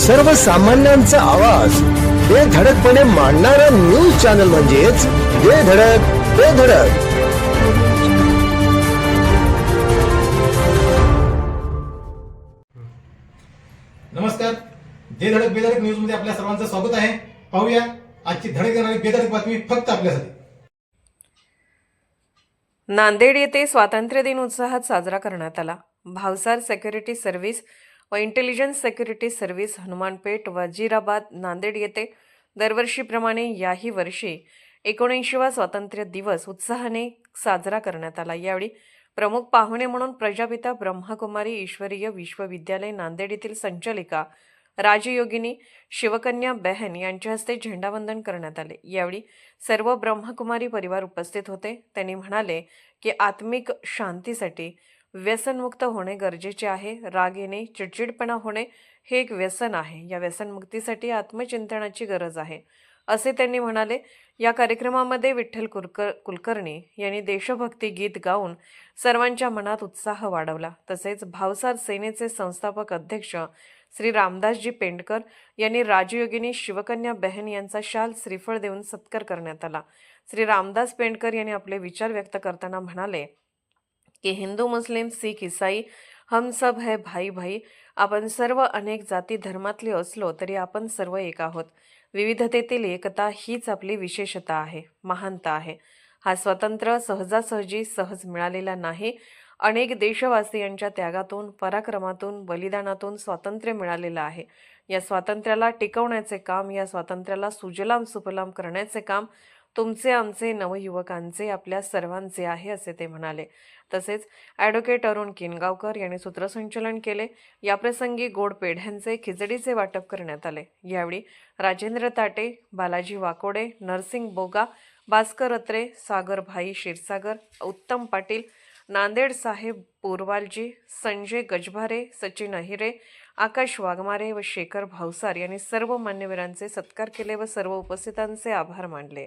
सर्वसामान्यांचा आवाज. बेधडकपणे मांडणारा न्यूज चॅनल म्हणजेच बेधडक बेधडक नमस्कार. जे धडक बेधडक न्यूजमध्ये आपल्या सर्वांचं स्वागत आहे. पाहूया आजची धडक देणारी बेधडक बातमी फक्त आपल्यासाठी. नांदेड येथे स्वातंत्र्य दिन उत्साहात साजरा करण्यात आला. भावसार सेक्युरिटी सर्व्हिस व intelligence security service Hanumanpeth Wazirabad Nanded येथे दरवर्षीप्रमाणे याही वर्षी एकोणऐंशीवा स्वातंत्र्य दिवस उत्साहाने साजरा करण्यात आला. यावेळी प्रमुख पाहुणे म्हणून प्रजापिता ब्रह्मकुमारी ईश्वरीय विश्वविद्यालय नांदेड येथील संचालिका राजयोगिनी शिवकन्या बहन यांच्या हस्ते झेंडावंदन करण्यात आले. यावेळी सर्व ब्रह्मकुमारी परिवार उपस्थित होते. त्यांनी म्हणाले की आत्मिक शांतीसाठी व्यसनमुक्त होणे गरजेचे आहे. राग येणे चिडचिडपणा होणे हे एक व्यसन आहे. या व्यसनमुक्तीसाठी आत्मचिंतनाची गरज आहे. असे त्यांनी म्हणाले या कार्यक्रमामध्ये विठ्ठल कुलकर कुलकर्णी यांनी देशभक्ती गीत गाऊन सर्वांच्या मनात उत्साह वाढवला. तसेच भावसार सेनेचे संस्थापक अध्यक्ष श्री रामदासजी पेंडकर यांनी राजयोगिनी शिवकन्या बहन यांचा शाल श्रीफळ देऊन सत्कार करण्यात आला. श्री रामदास पेंडकर यांनी आपले विचार व्यक्त करताना म्हणाले की हिंदू मुस्लिम सिख इसाई हम सब है भाई भाई आपण सर्व अनेक जाती धर्मातले असलो तरी आपण सर्व एक आहोत. विविधतेतील एकता हीच आपली विशेषता आहे महानता आहे. हा स्वतंत्र सहजासहजी सहज मिळालेला नाही. अनेक देशवासियांच्या त्यागातून पराक्रमातून बलिदानातून स्वातंत्र्य मिळालेलं आहे. या स्वातंत्र्याला टिकवण्याचे काम या स्वातंत्र्याला सुजलाम सुफलाम करण्याचे काम तुमचे आमचे नवयुवकांचे आपल्या सर्वांचे आहे असे ते म्हणाले. तसेच ॲडव्होकेट अरुण किनगावकर यांनी सूत्रसंचलन केले. याप्रसंगी गोड पेढ्यांचे खिचडीचे वाटप करण्यात आले. यावेळी राजेंद्र ताटे बालाजी वाकोडे नरसिंग बोगा भास्कर अत्रे सागर भाई क्षीरसागर उत्तम पाटील नांदेड साहेब पोरवालजी संजय गजभारे सचिन अहिरे आकाश वाघमारे व शेखर भावसार यांनी सर्व मान्यवरांचे सत्कार केले व सर्व उपस्थितांचे आभार मानले.